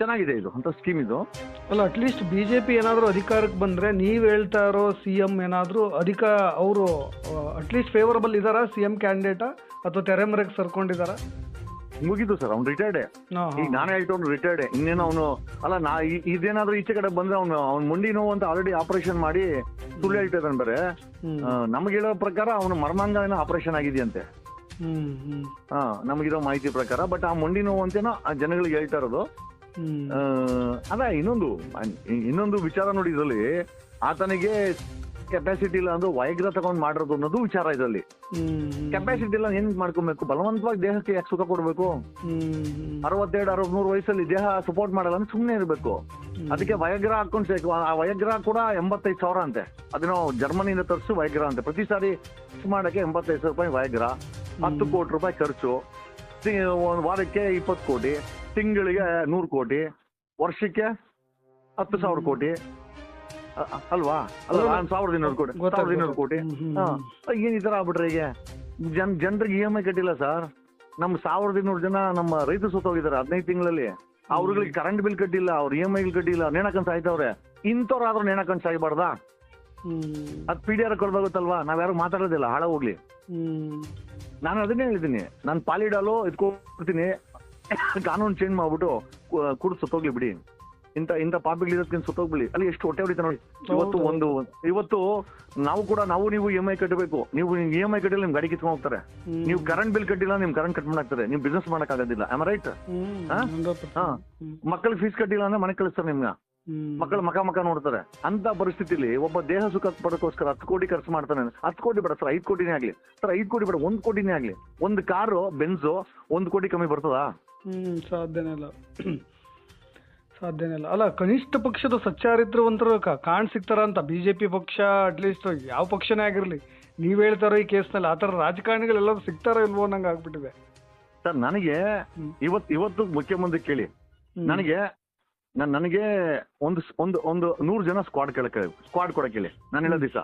ಚೆನ್ನಾಗಿದೆ ಇದು ಅಂತ ಸ್ಕೀಮ್ ಇದು. ಅಲ್ಲ ಅಟ್ಲೀಸ್ಟ್ ಬಿಜೆಪಿ ಏನಾದರೂ ಅಧಿಕಾರಕ್ಕೆ ಬಂದ್ರೆ ನೀವು ಹೇಳ್ತಾ ಇರೋ ಸಿ ಎಂ ಏನಾದರೂ ಅಧಿಕ ಅವರು ಅಟ್ಲೀಸ್ಟ್ ಫೇವರಬಲ್ ಇದ್ದಾರಾ ಸಿ ಕ್ಯಾಂಡಿಡೇಟಾ ಅಥವಾ ತೆರೆಮರೆಗೆ ಸರ್ಕೊಂಡಿದ್ದಾರಾ ಮುಗಿದು ಸರ್ ಅವ್ನು ರಿಟೈರ್ಡೆ ಈಗ ನಾನೇ ಹೇಳ್ತು ಅವ್ನು ರಿಟೈರ್ಡೆ ಇನ್ನೇನು ಅವನು ಅಲ್ಲ ನಾ ಇದೇನಾದ್ರೂ ಈಚೆ ಕಡೆ ಬಂದ್ರೆ ಅವನು ಅವ್ನ ಮುಂಡಿ ನೋವು ಅಂತ ಆಲ್ರೆಡಿ ಆಪರೇಷನ್ ಮಾಡಿ ಸುಳ್ಳು ಬರೇ. ಹ್ಮ್. ಆ, ನಮ್ಗೆ ಹೇಳೋ ಪ್ರಕಾರ ಅವನು ಮರ್ಮಾಂಗ ಏನೋ ಆಪರೇಷನ್ ಆಗಿದೆಯಂತೆ ಹಾ ನಮಗಿರೋ ಮಾಹಿತಿ ಪ್ರಕಾರ ಬಟ್ ಆ ಮುಂಡಿ ನೋವು ಅಂತೇನೋ ಆ ಜನಗಳಿಗೆ ಹೇಳ್ತಾ ಇರೋದು. ಅದ ಇನ್ನೊಂದು ಇನ್ನೊಂದು ವಿಚಾರ ನೋಡಿ ಇದರಲ್ಲಿ. ಆತನಿಗೆ ಕೆಪಾಸಿಟಿ ಇಲ್ಲ ಅಂದ್ರೆ ವೈಗ್ರ ತಗೊಂಡ್ ಮಾಡಿರೋದು ಅನ್ನೋದು ವಿಚಾರ ಇದರಲ್ಲಿ. ಕೆಪಾಸಿಟಿ ಇಲ್ಲ ಏನ್ ಮಾಡ್ಕೊಬೇಕು? ಬಲವಂತವಾಗಿ ದೇಹಕ್ಕೆ ಯಾಕೆ ಸುಖ ಕೊಡ್ಬೇಕು? ಅರವತ್ತೆರಡು ಅರವತ್ಮೂರು ವಯಸ್ಸಲ್ಲಿ ದೇಹ ಸಪೋರ್ಟ್ ಮಾಡಲ್ಲ ಅಂದ್ರೆ ಸುಮ್ಮನೆ ಇರಬೇಕು. ಅದಕ್ಕೆ ವಯಗ್ರ ಹಾಕೊಂಡು ಸೇಕು ಆ ವಯಗ್ರ ಕೂಡ ಎಂಬತ್ತೈದು ಸಾವಿರ ಅಂತೆ. ಅದನ್ನ ಜರ್ಮನಿಯಿಂದ ತರಿಸು ವಯಗ್ರ ಅಂತೆ. ಪ್ರತಿ ಸಾರಿ ಮಾಡಕ್ಕೆ ಎಂಬತ್ತೈದು ಸಾವಿರ ರೂಪಾಯಿ ವಯಗ್ರ ಹತ್ತು ಕೋಟಿ ರೂಪಾಯಿ ಖರ್ಚು. ಒಂದು ವಾರಕ್ಕೆ ಇಪ್ಪತ್ತು ಕೋಟಿ. ತಿಂಗಳಿಗೆ ನೂರು ಕೋಟಿ ವರ್ಷಕ್ಕೆ ಹತ್ತು ಸಾವಿರ ಕೋಟಿ. ಅಲ್ವಾ? ಅಲ್ಲ ಸಾವಿರದ ಇನ್ನೂರು ಕೋಟಿ ಸಾವಿರದ ಇನ್ನೂರು ಕೋಟಿ. ಏನ್ ಈ ತರ ಆಗ್ಬಿಟ್ರೆ ಈಗ? ಜನ್ ಜನರಿಗೆ ಇ ಎಂ ಐ ಕಟ್ಟಿಲ್ಲ ಸರ್. ನಮ್ ಸಾವಿರದ ಇನ್ನೂರು ಜನ ನಮ್ಮ ರೈತರು ಸತ್ತೋಗಿದ್ದಾರೆ ಹದಿನೈದು ತಿಂಗಳಲ್ಲಿ. ಅವ್ರಿಗೆ ಕರೆಂಟ್ ಬಿಲ್ ಕಟ್ಟಿಲ್ಲ ಅವ್ರ ಇ ಎಂ ಐ ಕಟ್ಟಿಲ್ಲ ನೇಣಕಂತ ಸಾಯ್ತವ್ರೆ. ಇಂಥವ್ರಾದ್ರೂ ನೇಣಕಂತ ಸಾಯ್ಬಾರ್ದಾ? ಅದ್ ಪಿ ಡಿ ಆರ್ ಕೊಡ್ಬೇಕಾಗುತ್ತಲ್ವಾ ನಾವ್ ಯಾರು ಮಾತಾಡೋದಿಲ್ಲ ಹಾಳ ಹೋಗ್ಲಿ. ನಾನು ಅದನ್ನೇ ಹೇಳಿದ್ದೀನಿ. ನಾನು ಪಾಲಿಡಾಲು ಇದ್ಕೊಡ್ತೀನಿ. ಕಾನೂನು ಚೇಂಜ್ ಮಾಡ್ಬಿಟ್ಟು ಕೂಡ ಸುತ್ತೋಗ್ಲಿ ಬಿಡಿ. ಇಂತ ಇಂತ ಪಾಪಿಗಳಿರೋದ್ಕಿಂತ ಸುತ್ತೋಗ್ಬಿಡಿ. ಅಲ್ಲಿ ಎಷ್ಟು ಹೊಟ್ಟೆ ಹೊಡಿತ ನೋಡಿ. ಇವತ್ತು ಒಂದು ಇವತ್ತು ನಾವು ಕೂಡ ನಾವು ನೀವು ಇ ಎಂ ಐ ಕಟ್ಟಬೇಕು. ನೀವು ಇ ಎಂ ಐ ಕಟ್ಟಿಲ್ಲ ನಿಮ್ ಗಾಡಿ ಕಿತ್ಕೊಂಡು ಹೋಗ್ತಾರೆ. ನೀವು ಕರೆಂಟ್ ಬಿಲ್ ಕಟ್ಟಿಲ್ಲ ನಿಮ್ ಕರೆಂಟ್ ಕಟ್ ಮಾಡಾಕ್ತಾರೆ ನೀವು ಬಿಸ್ನೆಸ್ ಮಾಡಕ್ ಆಗೋದಿಲ್ಲ. Am right. ಮಕ್ಕಳಿಗೆ ಫೀಸ್ ಕಟ್ಟಿಲ್ಲ ಅಂದ್ರೆ ಮನೆ ಕಳಿಸ್ತಾರೆ ನಿಮ್ಗೆ. ಮಕ್ಕಳು ಮಕ ಮಕ ನೋಡ್ತಾರೆ. ಅಂತ ಪರಿಸ್ಥಿತಿಲಿ ಒಬ್ಬ ದೇಹ ಸುಖ ಪಡೋಕ್ಕೋಸ್ಕರ ಹತ್ತು ಕೋಟಿ ಖರ್ಚು ಮಾಡ್ತಾನೆ. ಹತ್ತು ಕೋಟಿ ಬೇಡ ಸರ್ ಐದು ಕೋಟಿನೇ ಆಗ್ಲಿ. ಸರ್ ಐದು ಕೋಟಿ ಬೇಡ ಒಂದ್ ಕೋಟಿನೇ ಆಗ್ಲಿ. ಒಂದು ಕಾರು ಬೆನ್ಸು ಒಂದ್ ಕೋಟಿ ಕಮ್ಮಿ ಬರ್ತದಾ? ಹ್ಮ್ ಸಾಧ್ಯನೇ ಇಲ್ಲ. ಸಾಧ್ಯನೇ ಇಲ್ಲ. ಅಲ್ಲ ಕನಿಷ್ಠ ಪಕ್ಷದ ಸಚ್ಚಾರಿತ್ರವಂತರು ಕಾಣ್ ಸಿಗ್ತಾರ ಅಂತ ಬಿಜೆಪಿ ಪಕ್ಷ ಅಟ್ಲೀಸ್ಟ್ ಯಾವ ಪಕ್ಷನೇ ಆಗಿರಲಿ. ನೀವು ಹೇಳ್ತಾರೋ ಈ ಕೇಸ್ನಲ್ಲಿ ಆ ಥರ ರಾಜಕಾರಣಿಗಳೆಲ್ಲರೂ ಸಿಗ್ತಾರೋ ಇಲ್ವೋ ನಂಗೆ ಆಗ್ಬಿಟ್ಟಿದೆ. ಸರ್ ನನಗೆ ಇವತ್ತು ಇವತ್ ಇವತ್ತು ಮುಖ್ಯಮಂತ್ರಿ ಕೇಳಿ. ನನಗೆ ನನ್ ನನಗೆ ಒಂದು ಒಂದು ಒಂದು ನೂರು ಜನ ಸ್ಕ್ವಾಡ್ ಕೇಳಕ್ಕೆ ಸ್ಕ್ವಾಡ್ ಕೊಡಕ್ಕೆ ಹೇಳಿ. ನಾನು ಹೇಳೋ ದಿವಸ.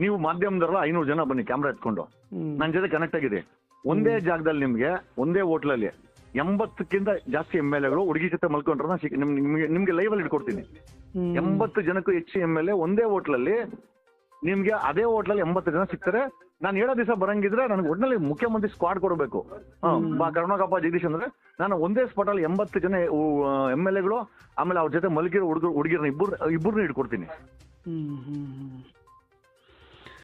ನೀವು ಮಾಧ್ಯಮದಲ್ಲ ಐನೂರು ಜನ ಬನ್ನಿ ಕ್ಯಾಮ್ರಾ ಎತ್ಕೊಂಡು. ನನ್ನ ಜೊತೆ ಕನೆಕ್ಟ್ ಆಗಿದೆ ಒಂದೇ ಜಾಗದಲ್ಲಿ ನಿಮ್ಗೆ ಒಂದೇ ಹೋಟ್ಲಲ್ಲಿ ಎಂಬತ್ತಕ್ಕಿಂತ ಜಾಸ್ತಿ ಎಂ ಎಲ್ ಎಗಳು ಹುಡುಗಿ ಜೊತೆ ಮಲ್ಕೊಂಡ್ರೆ ನಿಮ್ಗೆ ನಿಮ್ಗೆ ಲೈವ್ ಅಲ್ಲಿ ಇಟ್ಕೊಡ್ತೀನಿ. ಎಂಬತ್ತು ಜನಕ್ಕೂ ಹೆಚ್ಚು ಎಂ ಎಲ್ ಎ ಒಂದೇ ಹೋಟ್ಲಲ್ಲಿ ನಿಮ್ಗೆ ಅದೇ ಹೋಟ್ಲಲ್ಲಿ ಎಂಬತ್ತು ಜನ ಸಿಗ್ತಾರೆ ನಾನು ಹೇಳೋ ದಿವಸ ಬರಂಗಿದ್ರೆ ನನಗೆ ಒಟ್ಟಿನಲ್ಲಿ ಮುಖ್ಯಮಂತ್ರಿ ಸ್ಕ್ವಾಡ್ ಕೊಡಬೇಕು. ಕರುಣಾಕಪ್ಪ ಜಗದೀಶ್ ಅಂದ್ರೆ ನಾನು ಒಂದೇ ಸ್ಪಾಟ್ ಅಲ್ಲಿ ಎಂಬತ್ತು ಜನ ಎಂ ಎಲ್ ಎಗಳು, ಆಮೇಲೆ ಅವ್ರ ಜೊತೆ ಮಲಗಿರೋ ಹುಡುಗರು ಹುಡುಗಿರನ್ನ ಇಬ್ಬರು ಇಬ್ಬರನ್ನ ಇಟ್ಕೊಡ್ತೀನಿ